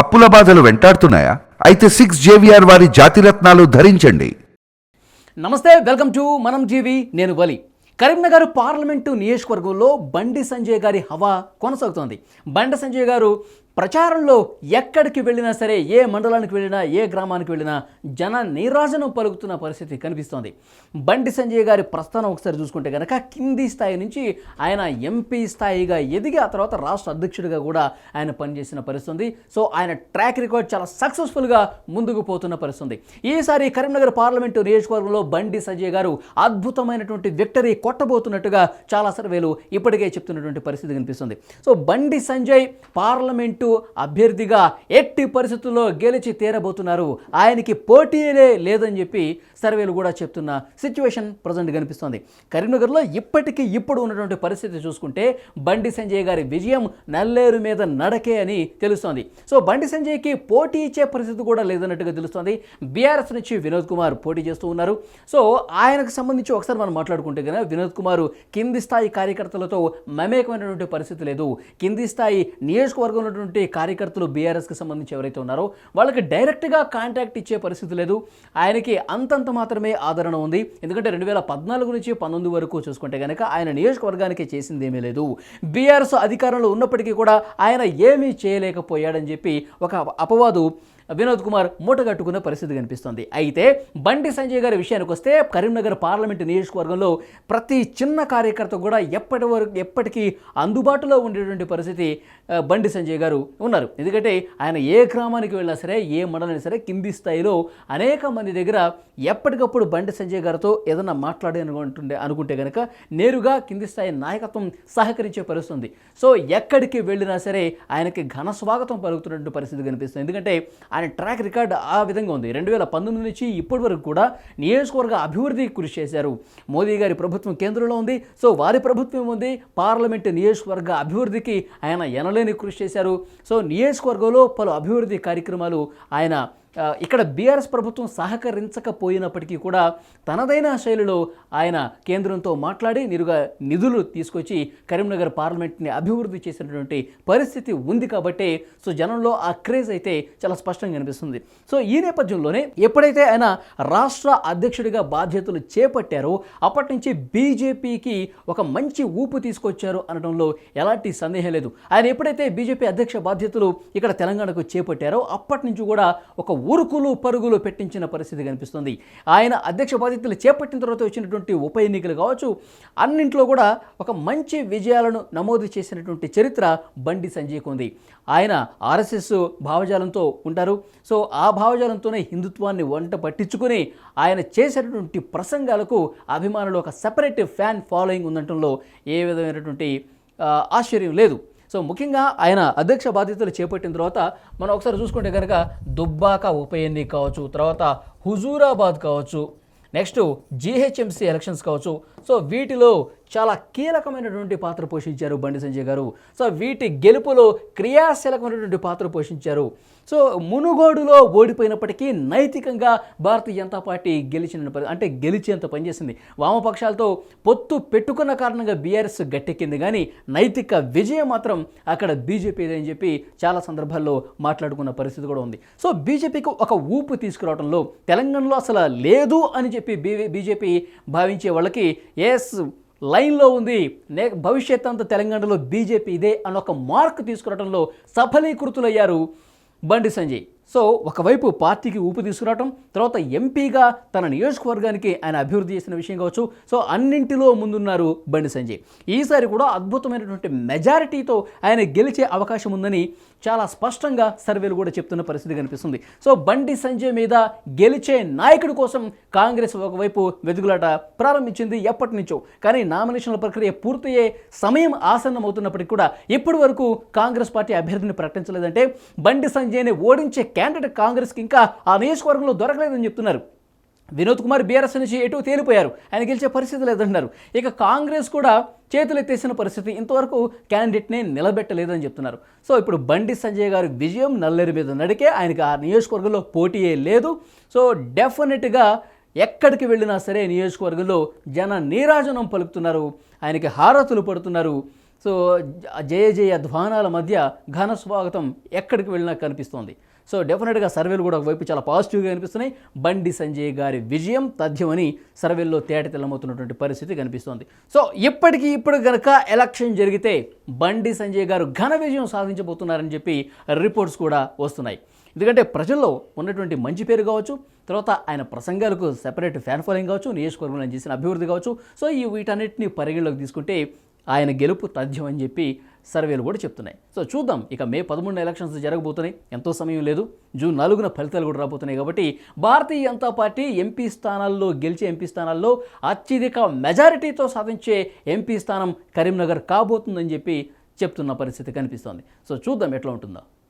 అప్పుల బాధలు వెంటాడుతున్నాయా? అయితే సిక్స్ జేవిఆర్ వారి జాతిరత్నాలు ధరించండి. నమస్తే వెల్కమ్ టు మనం జీవి నేను బలి కరీంనగర్ పార్లమెంటు నియోజకవర్గంలో బండి సంజయ్ గారి హవా కొనసాగుతోంది. బండి సంజయ్ గారు ప్రచారంలో ఎక్కడికి వెళ్ళినా సరే ఏ మండలానికి వెళ్ళినా ఏ గ్రామానికి వెళ్ళినా జన నీరాజనం పలుకుతున్న పరిస్థితి కనిపిస్తోంది బండి సంజయ్ గారి ప్రస్థానం ఒకసారి చూసుకుంటే కనుక కింది స్థాయి నుంచి ఆయన ఎంపీ స్థాయిగా ఎదిగి ఆ తర్వాత రాష్ట్ర అధ్యక్షుడిగా కూడా ఆయన పనిచేసిన పరిస్థితి ఉంది. సో ఆయన ట్రాక్ రికార్డ్ చాలా సక్సెస్ఫుల్గా ముందుకు పోతున్న పరిస్థితి ఉంది. ఈసారి కరీంనగర్ పార్లమెంటు నియోజకవర్గంలో బండి సంజయ్ గారు అద్భుతమైనటువంటి విక్టరీ కొట్టబోతున్నట్టుగా చాలా సర్వేలు ఇప్పటికే చెప్తున్నటువంటి పరిస్థితి కనిపిస్తుంది సో బండి సంజయ్ పార్లమెంటు అభ్యర్థిగా ఎట్టి పరిస్థితుల్లో గెలిచి తీరబోతున్నారు. ఆయనకి పోటీనే లేదని చెప్పి సర్వేలు కూడా చెప్తున్న సిచ్యువేషన్ ప్రజెంట్ కనిపిస్తోంది. కరీంనగర్లో ఇప్పటికీ ఇప్పుడు ఉన్నటువంటి పరిస్థితి చూసుకుంటే బండి సంజయ్ గారి విజయం నల్లేరు మీద నడకే అని తెలుస్తోంది. సో బండి సంజయ్కి పోటీ ఇచ్చే పరిస్థితి కూడా లేదన్నట్టుగా తెలుస్తోంది. బీఆర్ఎస్ నుంచి వినోద్ కుమార్ పోటీ చేస్తూ ఉన్నారు. సో ఆయనకు సంబంధించి ఒకసారి మనం మాట్లాడుకుంటే కనుక వినోద్ కుమార్ కింది స్థాయి కార్యకర్తలతో మమేకమైనటువంటి పరిస్థితి లేదు. కింది స్థాయి నియోజకవర్గంలో ఉన్నటువంటి కార్యకర్తలు బీఆర్ఎస్కి సంబంధించి ఎవరైతే ఉన్నారో వాళ్ళకి డైరెక్ట్గా కాంటాక్ట్ ఇచ్చే పరిస్థితి లేదు. ఆయనకి అంతంత మాత్రమే ఆదరణ ఉంది. ఎందుకంటే రెండు వేల పద్నాలుగు నుంచి పంతొమ్మిది వరకు చూసుకుంటే కనుక ఆయన నియోజకవర్గానికి చేసింది ఏమీ లేదు. బీఆర్ఎస్ అధికారంలో ఉన్నప్పటికీ కూడా ఆయన ఏమీ చేయలేకపోయాడని చెప్పి ఒక అపవాదు వినోద్ కుమార్ మూటగట్టుకున్న పరిస్థితి కనిపిస్తుంది. అయితే బండి సంజయ్ గారి విషయానికి వస్తే కరీంనగర్ పార్లమెంటు నియోజకవర్గంలో ప్రతి చిన్న కార్యకర్త కూడా ఎప్పటి వరకు ఎప్పటికీ అందుబాటులో ఉండేటువంటి పరిస్థితి బండి సంజయ్ గారు ఉన్నారు. ఎందుకంటే ఆయన ఏ గ్రామానికి వెళ్ళినా సరే ఏ మండలైనా సరే కింది స్థాయిలో అనేక మంది దగ్గర ఎప్పటికప్పుడు బండి సంజయ్ గారితో ఏదన్నా మాట్లాడే అనుకుంటుండే అనుకుంటే కనుక నేరుగా కింది స్థాయి నాయకత్వం సహకరించే పరిస్థితి ఉంది సో ఎక్కడికి వెళ్ళినా సరే ఆయనకి ఘన స్వాగతం పలుకుతున్నటువంటి పరిస్థితి కనిపిస్తుంది. ఎందుకంటే ఆయన ట్రాక్ రికార్డ్ ఆ విధంగా ఉంది. రెండు వేల పంతొమ్మిది నుంచి ఇప్పటి వరకు కూడా నియోజకవర్గ అభివృద్ధికి కృషి చేశారు. మోదీ గారి ప్రభుత్వం కేంద్రంలో ఉంది. సో వారి ప్రభుత్వం ఉంది. పార్లమెంటు నియోజకవర్గ అభివృద్ధికి ఆయన ఎనలేని కృషి చేశారు. సో నియోజకవర్గంలో పలు అభివృద్ధి కార్యక్రమాలు ఆయన ఇక్కడ బీఆర్ఎస్ ప్రభుత్వం సహకరించకపోయినప్పటికీ కూడా తనదైన శైలిలో ఆయన కేంద్రంతో మాట్లాడి నేరుగా నిధులు తీసుకొచ్చి కరీంనగర్ పార్లమెంట్ని అభివృద్ధి చేసినటువంటి పరిస్థితి ఉంది కాబట్టి సో జనంలో ఆ క్రేజ్ అయితే చాలా స్పష్టంగా కనిపిస్తుంది. సో ఈ నేపథ్యంలోనే ఎప్పుడైతే ఆయన రాష్ట్ర అధ్యక్షుడిగా బాధ్యతలు చేపట్టారో అప్పటి నుంచి బీజేపీకి ఒక మంచి ఊపు తీసుకొచ్చారు అనడంలో ఎలాంటి సందేహం లేదు. ఆయన ఎప్పుడైతే బీజేపీ అధ్యక్ష బాధ్యతలు ఇక్కడ తెలంగాణకు చేపట్టారో అప్పటి నుంచి కూడా ఒక ఉరుకులు పరుగులు పెట్టించిన పరిస్థితి కనిపిస్తుంది. ఆయన అధ్యక్ష బాధ్యతలు చేపట్టిన తర్వాత వచ్చినటువంటి ఉప ఎన్నికలు కావచ్చు అన్నింట్లో కూడా ఒక మంచి విజయాలను నమోదు చేసినటువంటి చరిత్ర బండి సంజయ్కు ఉంది. ఆయన ఆర్ఎస్ఎస్ భావజాలంతో ఉంటారు. సో ఆ భావజాలంతోనే హిందుత్వాన్ని వంట పట్టించుకుని ఆయన చేసినటువంటి ప్రసంగాలకు అభిమానులు ఒక సపరేట్ ఫ్యాన్ ఫాలోయింగ్ ఉండటంలో ఏ విధమైనటువంటి ఆశ్చర్యం లేదు. సో ముఖ్యంగా ఆయన అధ్యక్ష బాధ్యతలు చేపట్టిన తర్వాత మనం ఒకసారి చూసుకుంటే కనుక దుబ్బాక ఉప ఎన్నిక కావచ్చు తర్వాత హుజూరాబాద్ కావచ్చు నెక్స్ట్ జీహెచ్ఎంసీ ఎలక్షన్స్ కావచ్చు. సో వీటిలో చాలా కీలకమైనటువంటి పాత్ర పోషించారు బండి సంజయ్ గారు. సో వీటి గెలుపులో క్రియాశీలకమైనటువంటి పాత్ర పోషించారు. సో మునుగోడులో ఓడిపోయినప్పటికీ నైతికంగా భారతీయ జనతా పార్టీ గెలిచిన అంటే గెలిచేంత పనిచేసింది వామపక్షాలతో పొత్తు పెట్టుకున్న కారణంగా బీఆర్ఎస్ గట్టెక్కింది. కానీ నైతిక విజయం మాత్రం అక్కడ బీజేపీ అని చెప్పి చాలా సందర్భాల్లో మాట్లాడుకున్న పరిస్థితి కూడా ఉంది. సో బీజేపీకి ఒక ఊపు తీసుకురావడంలో తెలంగాణలో అసలు లేదు అని చెప్పి బీ బీజేపీ భావించే వాళ్ళకి ఎస్ లైన్లో ఉంది. నే భవిష్యత్ అంతా తెలంగాణలో బీజేపీ ఇదే అని ఒక మార్క్ తీసుకురావడంలో సఫలీకృతులయ్యారు బండి సంజయ్. సో ఒకవైపు పార్టీకి ఊపు తీసుకురావటం తర్వాత ఎంపీగా తన నియోజకవర్గానికి ఆయన అభివృద్ధి చేసిన విషయం కావచ్చు. సో అన్నింటిలో ముందున్నారు బండి సంజయ్. ఈసారి కూడా అద్భుతమైనటువంటి మెజారిటీతో ఆయన గెలిచే అవకాశం ఉందని చాలా స్పష్టంగా సర్వేలు కూడా చెప్తున్న పరిస్థితి కనిపిస్తుంది. సో బండి సంజయ్ మీద గెలిచే నాయకుడి కోసం కాంగ్రెస్ ఒకవైపు వెతుకులాట ప్రారంభించింది ఎప్పటి నుంచో. కానీ నామినేషన్ల ప్రక్రియ పూర్తయ్యే సమయం ఆసన్నమవుతున్నప్పటికీ కూడా ఇప్పటి వరకు కాంగ్రెస్ పార్టీ అభ్యర్థిని ప్రకటించలేదంటే బండి సంజయ్ని ఓడించే క్యాండిడేట్ కాంగ్రెస్కి ఇంకా ఆ నియోజకవర్గంలో దొరకలేదని చెప్తున్నారు. వినోద్ కుమార్ బీఆర్ఎస్ నుంచి ఎటు తేలిపోయారు. ఆయన గెలిచే పరిస్థితి లేదంటున్నారు. ఇక కాంగ్రెస్ కూడా చేతులెత్తేసిన పరిస్థితి ఇంతవరకు క్యాండిడేట్ని నిలబెట్టలేదని చెప్తున్నారు. సో ఇప్పుడు బండి సంజయ్ గారి విజయం నల్లేరు మీద నడికే ఆయనకి ఆ నియోజకవర్గంలో పోటీయే లేదు. సో డెఫినెట్గా ఎక్కడికి వెళ్ళినా సరే నియోజకవర్గంలో జన నీరాజనం పలుకుతున్నారు. ఆయనకి హారతులు పడుతున్నారు. సో జయ జయ ధ్వానాల మధ్య ఘన స్వాగతం ఎక్కడికి వెళ్ళినా కనిపిస్తోంది. సో డెఫినెట్గా సర్వేలు కూడా ఒకవైపు చాలా పాజిటివ్గా కనిపిస్తున్నాయి బండి సంజయ్ గారి విజయం తథ్యమని సర్వేల్లో తేట తెల్లమవుతున్నటువంటి పరిస్థితి కనిపిస్తోంది. సో ఇప్పటికీ ఇప్పుడు కనుక ఎలక్షన్ జరిగితే బండి సంజయ్ గారు ఘన విజయం సాధించబోతున్నారని చెప్పి రిపోర్ట్స్ కూడా వస్తున్నాయి. ఎందుకంటే ప్రజల్లో ఉన్నటువంటి మంచి పేరు కావచ్చు తర్వాత ఆయన ప్రసంగాలకు సెపరేట్ ఫ్యాన్ ఫాలోయింగ్ కావచ్చు నియోజకవర్గంలో చేసిన అభివృద్ధి కావచ్చు. సో ఈ వీటన్నిటిని పరిగణలోకి తీసుకుంటే ఆయన గెలుపు తథ్యం అని చెప్పి సర్వేలు కూడా చెప్తున్నాయి. సో చూద్దాం ఇక మే పదమూడున ఎలక్షన్స్ జరగబోతున్నాయి. ఎంతో సమయం లేదు. జూన్ నాలుగున ఫలితాలు కూడా రాబోతున్నాయి కాబట్టి భారతీయ జనతా పార్టీ ఎంపీ స్థానాల్లో గెలిచే ఎంపీ స్థానాల్లో అత్యధిక మెజారిటీతో సాధించే ఎంపీ స్థానం కరీంనగర్ కాబోతుందని చెప్పి చెప్తున్న పరిస్థితి కనిపిస్తోంది. సో చూద్దాం ఎట్లా ఉంటుందో.